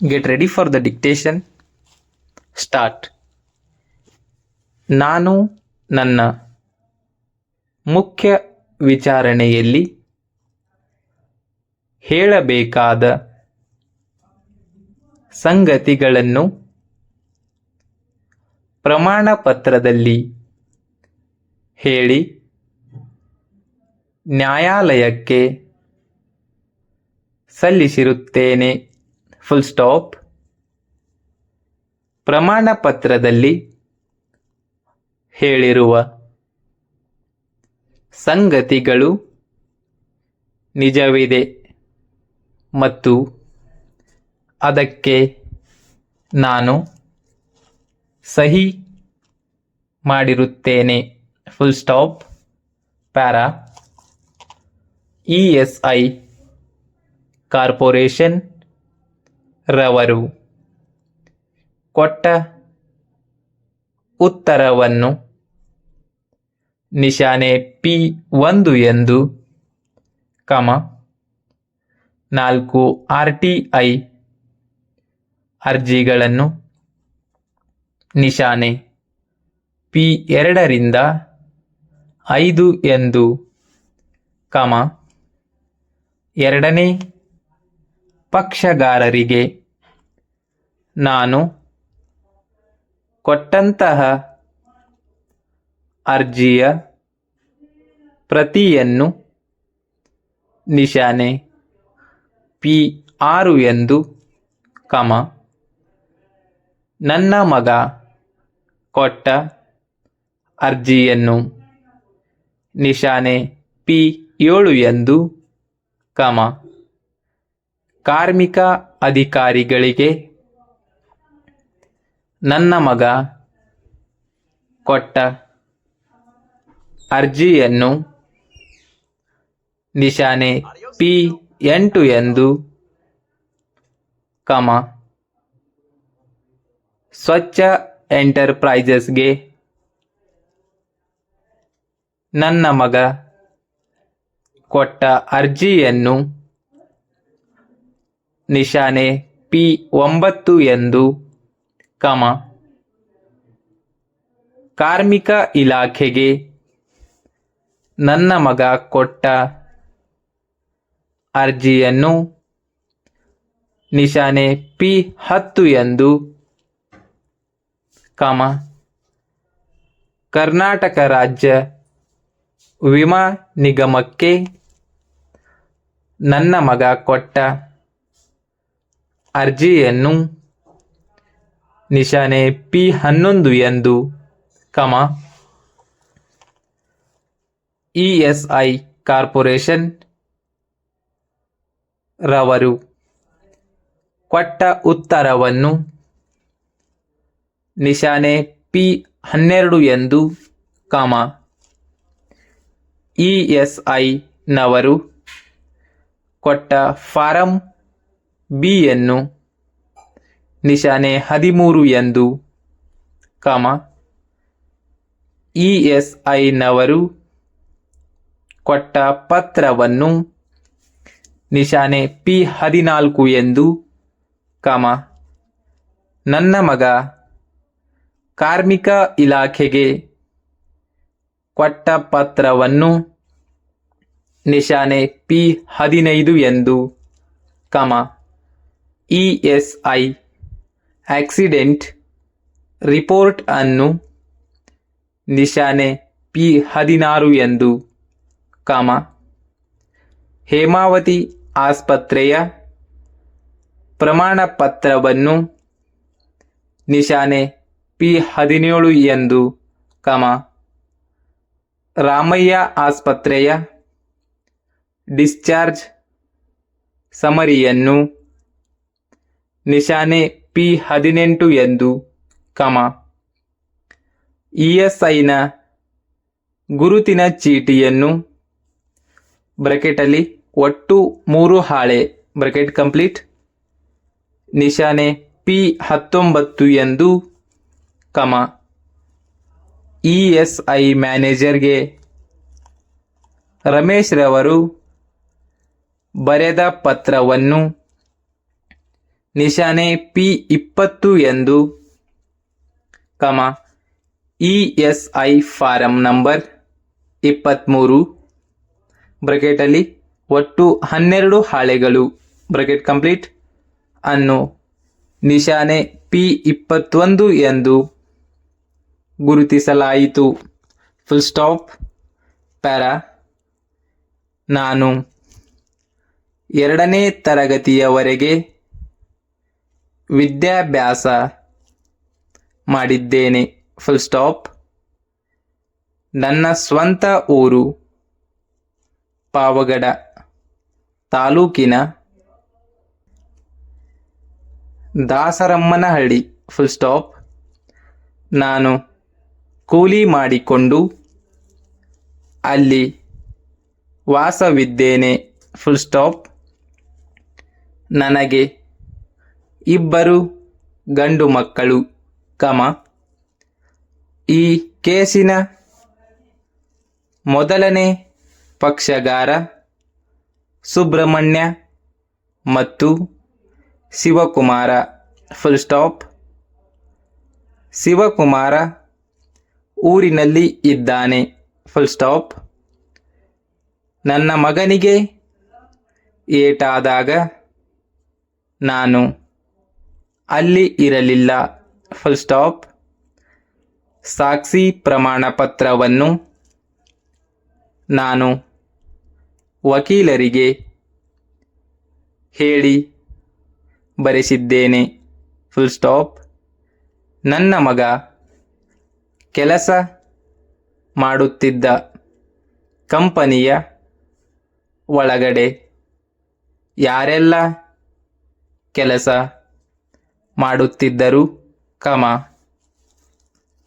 Get ready for the dictation start ನಾನು ನನ್ನ ಮುಖ್ಯ ವಿಚಾರಣೆಯಲ್ಲಿ ಹೇಳಬೇಕಾದ ಸಂಗತಿಗಳನ್ನು ಪ್ರಮಾಣಪತ್ರದಲ್ಲಿ ಹೇಳಿ ನ್ಯಾಯಾಲಯಕ್ಕೆ ಸಲ್ಲಿಸಿರುತ್ತೇನೆ. ಫುಲ್ ಸ್ಟಾಪ್ ಪ್ರಮಾಣ ಪತ್ರದಲ್ಲಿ ಹೇಳಿರುವ ಸಂಗತಿಗಳು ನಿಜವಿದೆ ಮತ್ತು ಅದಕ್ಕೆ ನಾನು ಸಹಿ ಮಾಡಿರುತ್ತೇನೆ. Full stop para E S I corporation ರವರು. ಕೊಟ್ಟ ಉತ್ತರವನ್ನು ನಿಶಾನೆ ಪಿ ಒಂದು ಎಂದು, ಕಮ, ನಾಲ್ಕು ಆರ್ ಟಿ ಐ ಅರ್ಜಿಗಳನ್ನು ನಿಶಾನೆ ಪಿ ಎರಡರಿಂದ ಐದು ಎಂದು, ಕಮ, ಎರಡನೇ ಪಕ್ಷಗಾರರಿಗೆ ನಾನು ಕೊಟ್ಟಂತಹ ಅರ್ಜಿಯ ಪ್ರತಿಯನ್ನು ನಿಶಾನೆ ಪಿ ಆರು ಎಂದು ಕಮ ನನ್ನ ಮಗ ಕೊಟ್ಟ ಅರ್ಜಿಯನ್ನು ನಿಶಾನೆ ಪಿ ಏಳು ಎಂದು ಕಮ ಕಾರ್ಮಿಕ ಅಧಿಕಾರಿಗಳಿಗೆ ನನ್ನ ಮಗ ಕೊಟ್ಟ ಅರ್ಜಿಯನ್ನು ನಿಶಾನೆ ಪಿ ಎಂಟು ಎಂದು ಕಮ ಸ್ವಚ್ಛ ಎಂಟರ್ಪ್ರೈಸಸ್ಗೆ ನನ್ನ ಮಗ ಕೊಟ್ಟ ಅರ್ಜಿಯನ್ನು ನಿಶಾನೆ ಪಿ ಒಂಬತ್ತು ಎಂದು. ಕಮ. ಕಾರ್ಮಿಕ ಇಲಾಖೆಗೆ ನನ್ನ ಮಗ ಕೊಟ್ಟ ಅರ್ಜಿಯನ್ನು ನಿಶಾನೆ ಪಿ ಹತ್ತು ಎಂದು. ಕಮ. ಕರ್ನಾಟಕ ರಾಜ್ಯ ವಿಮಾ ನಿಗಮಕ್ಕೆ ನನ್ನ ಮಗ ಕೊಟ್ಟ ಅರ್ಜಿಯನ್ನು ನಿಶಾನೆ ಪಿ ಹನ್ನೊಂದು ಎಂದು, comma, E S I corporation ರವರು ಕೊಟ್ಟ ಉತ್ತರವನ್ನು ನಿಶಾನೆ ಪಿ ಹನ್ನೆರಡು ಎಂದು, ಕಮ, ಇ ಎಸ್ ಐ ನವರು ಕೊಟ್ಟ ಫಾರಂ ಬಿಯನ್ನು ನಿಶಾನೆ ಹದಿಮೂರು ಎಂದು, ಕಾಮ, ಇ ಎಸ್ ಐನವರು ಕೊಟ್ಟ ಪತ್ರವನ್ನು ನಿಶಾನೆ ಪಿ ಹದಿನಾಲ್ಕು ಎಂದು, ಕಾಮ, ನನ್ನ ಮಗ ಕಾರ್ಮಿಕ ಇಲಾಖೆಗೆ ಕೊಟ್ಟ ಪತ್ರವನ್ನು ನಿಶಾನೆ ಪಿ ಹದಿನೈದು ಎಂದು, comma E S I accident report ಅನ್ನು ನಿಶಾನೆ ಪಿ ಹದಿನಾರು ಎಂದು, ಕಾಮ, ಹೇಮಾವತಿ ಆಸ್ಪತ್ರೆಯ ಪ್ರಮಾಣ ಪತ್ರವನ್ನು ನಿಶಾನೆ ಪಿ ಹದಿನೇಳು ಎಂದು, ಕಮ, ರಾಮಯ್ಯ ಆಸ್ಪತ್ರೆಯ ಡಿಸ್ಚಾರ್ಜ್ ಸಮರಿಯನ್ನು ನಿಶಾನೆ ಪಿ ಹದಿನೆಂಟು ಎಂದು. ಕಮ. ಇ ಎಸ್ ಐನ ಗುರುತಿನ ಚೀಟಿಯನ್ನು ಬ್ರಕೆಟಲ್ಲಿ ಒಟ್ಟು ಮೂರು ಹಾಳೆ, ಬ್ರಕೆಟ್ ಕಂಪ್ಲೀಟ್, ನಿಶಾನೆ ಪಿ ಹತ್ತೊಂಬತ್ತು ಎಂದು. ಕಮ. ಇ ಎಸ್ ಐ ಮ್ಯಾನೇಜರ್ಗೆ ರಮೇಶ್ರವರು ಬರೆದ ಪತ್ರವನ್ನು ನಿಶಾನೆ ಪಿ ಇಪ್ಪತ್ತು ಎಂದು, comma, E S I form number ಇಪ್ಪತ್ತ್ಮೂರು ಬ್ರಕೆಟಲ್ಲಿ ಒಟ್ಟು ಹನ್ನೆರಡು ಹಾಳೆಗಳು, ಬ್ರಕೆಟ್ ಕಂಪ್ಲೀಟ್, ಅನ್ನು ನಿಶಾನೆ ಪಿ ಇಪ್ಪತ್ತೊಂದು ಎಂದು ಗುರುತಿಸಲಾಯಿತು. ಫುಲ್ ಸ್ಟಾಪ್ ಪ್ಯಾರ, ನಾನು ಎರಡನೇ ತರಗತಿಯವರೆಗೆ ವಿದ್ಯಾಭ್ಯಾಸ ಮಾಡಿದ್ದೇನೆ. ಫುಲ್ ಸ್ಟಾಪ್ ನನ್ನ ಸ್ವಂತ ಊರು ಪಾವಗಡ ತಾಲೂಕಿನ ದಾಸರಮ್ಮನಹಳ್ಳಿ. ಫುಲ್ ಸ್ಟಾಪ್ ನಾನು ಕೂಲಿ ಮಾಡಿಕೊಂಡು ಅಲ್ಲಿ ವಾಸವಿದ್ದೇನೆ. ಫುಲ್ ಸ್ಟಾಪ್ ನನಗೆ ಇಬ್ಬರು ಗಂಡು ಮಕ್ಕಳು. ಕಮ. ಈ ಕೇಸಿನ ಮೊದಲನೇ ಪಕ್ಷಗಾರ ಸುಬ್ರಹ್ಮಣ್ಯ ಮತ್ತು ಶಿವಕುಮಾರ ಫುಲ್ ಸ್ಟಾಪ್ ಶಿವಕುಮಾರ ಊರಿನಲ್ಲಿ ಇದ್ದಾನೆ ಫುಲ್ ಸ್ಟಾಪ್ ನನ್ನ ಮಗನಿಗೆ ಏಟಾದಾಗ ನಾನು ಅಲ್ಲಿ ಇರಲಿಲ್ಲ. ಫುಲ್ ಸ್ಟಾಪ್ ಸಾಕ್ಷಿ ಪ್ರಮಾಣ ಪತ್ರವನ್ನು ನಾನು ವಕೀಲರಿಗೆ ಹೇಳಿ ಬರೆಸಿದ್ದೇನೆ. ಫುಲ್ ಸ್ಟಾಪ್ ನನ್ನ ಮಗ ಕೆಲಸ ಮಾಡುತ್ತಿದ್ದ ಕಂಪನಿಯ ಒಳಗಡೆ ಯಾರೆಲ್ಲ ಕೆಲಸ ಮಾಡುತ್ತಿದ್ದರು. ಕಮ.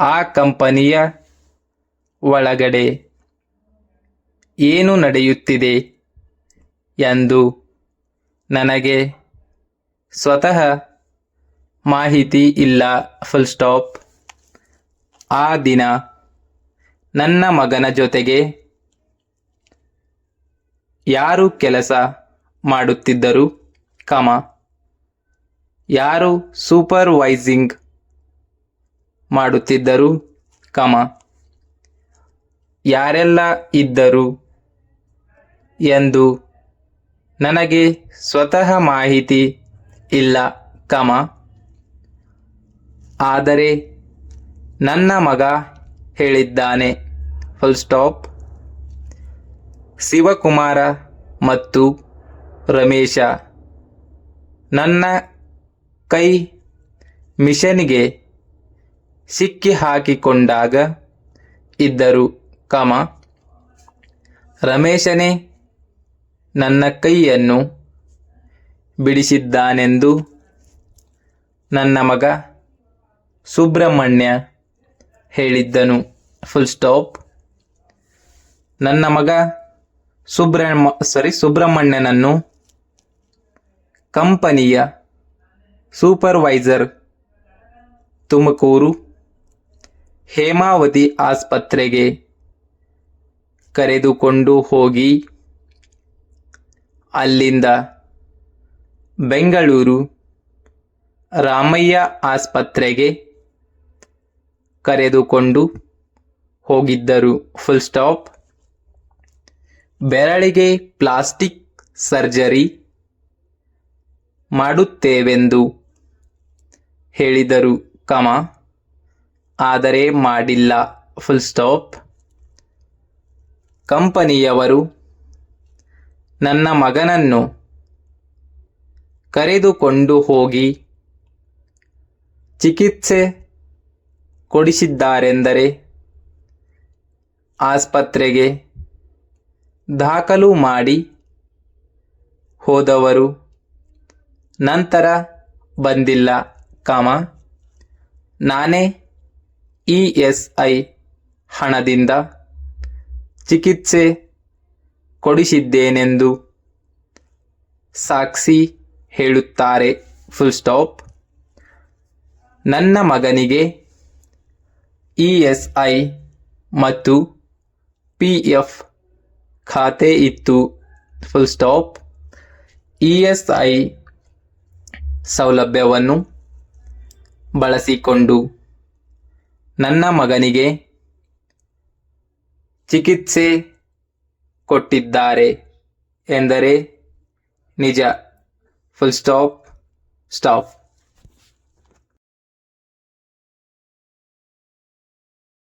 ಆ ಕಂಪನಿಯ ಒಳಗಡೆ ಏನು ನಡೆಯುತ್ತಿದೆ ಎಂದು ನನಗೆ ಸ್ವತಃ ಮಾಹಿತಿ ಇಲ್ಲ. ಫುಲ್ ಸ್ಟಾಪ್ ಆ ದಿನ ನನ್ನ ಮಗನ ಜೊತೆಗೆ ಯಾರು ಕೆಲಸ ಮಾಡುತ್ತಿದ್ದರು? ಕಮ. ಯಾರು ಸೂಪರ್ವೈಸಿಂಗ್ ಮಾಡುತ್ತಿದ್ದರು? ಕಮ. ಯಾರೆಲ್ಲ ಇದ್ದರು ಎಂದು ನನಗೆ ಸ್ವತಃ ಮಾಹಿತಿ ಇಲ್ಲ, ಕಮ. ಆದರೆ ನನ್ನ ಮಗ ಹೇಳಿದ್ದಾನೆ. ಫುಲ್ ಸ್ಟಾಪ್ ಶಿವಕುಮಾರ ಮತ್ತು ರಮೇಶ. ನನ್ನ ಕೈ ಮಿಷನ್ಗೆ ಸಿಕ್ಕಿ ಹಾಕಿಕೊಂಡಾಗ ಇದ್ದರು, ಕಮ, ರಮೇಶನೇ, ನನ್ನ ಕೈಯನ್ನು ಬಿಡಿಸಿದ್ದಾನೆಂದು ನನ್ನ ಮಗ ಸುಬ್ರಹ್ಮಣ್ಯ ಹೇಳಿದ್ದನು. ಫುಲ್ ಸ್ಟಾಪ್ ನನ್ನ ಮಗ ಸುಬ್ರಹ್ಮ ಸಾರಿ ಸುಬ್ರಹ್ಮಣ್ಯನನ್ನು ಕಂಪನಿಯ ಸೂಪರ್ವೈಸರ್ ತುಮಕೂರು ಹೇಮಾವತಿ ಆಸ್ಪತ್ರೆಗೆ ಕರೆದುಕೊಂಡು ಹೋಗಿ ಅಲ್ಲಿಂದ ಬೆಂಗಳೂರು ರಾಮಯ್ಯ ಆಸ್ಪತ್ರೆಗೆ ಕರೆದುಕೊಂಡು ಹೋಗಿದ್ದರು. ಫುಲ್ ಸ್ಟಾಪ್ ಬೆರಳಿಗೆ ಪ್ಲಾಸ್ಟಿಕ್ ಸರ್ಜರಿ ಮಾಡುತ್ತೇವೆಂದು ಹೇಳಿದರು, ಕಮ, ಆದರೆ ಮಾಡಿಲ್ಲ ಫುಲ್ ಸ್ಟಾಪ್ ಕಂಪನಿಯವರು ನನ್ನ ಮಗನನ್ನು ಕರೆದುಕೊಂಡು ಹೋಗಿ ಚಿಕಿತ್ಸೆ ಕೊಡಿಸಿದ್ದಾರೆಂದರೆ ಆಸ್ಪತ್ರೆಗೆ ದಾಖಲು ಮಾಡಿ ಹೋದವರು ನಂತರ ಬಂದಿಲ್ಲ. ಕಾಮ, ನಾನೇ ಇ ಎಸ್ ಐ ಹಣದಿಂದ ಚಿಕಿತ್ಸೆ ಕೊಡಿಸಿದ್ದೇನೆಂದು ಸಾಕ್ಷಿ ಹೇಳುತ್ತಾರೆ. ಫುಲ್ ಸ್ಟಾಪ್ ನನ್ನ ಮಗನಿಗೆ ಇ ಎಸ್ ಐ ಮತ್ತು ಪಿ ಎಫ್ ಖಾತೆ ಇತ್ತು. Full stop E S I ಸೌಲಭ್ಯವನ್ನು ಬಳಸಿಕೊಂಡು ನನ್ನ ಮಗನಿಗೆ ಚಿಕಿತ್ಸೆ ಕೊಟ್ಟಿದ್ದಾರೆ ಎಂದರೆ ನಿಜ. Full stop stop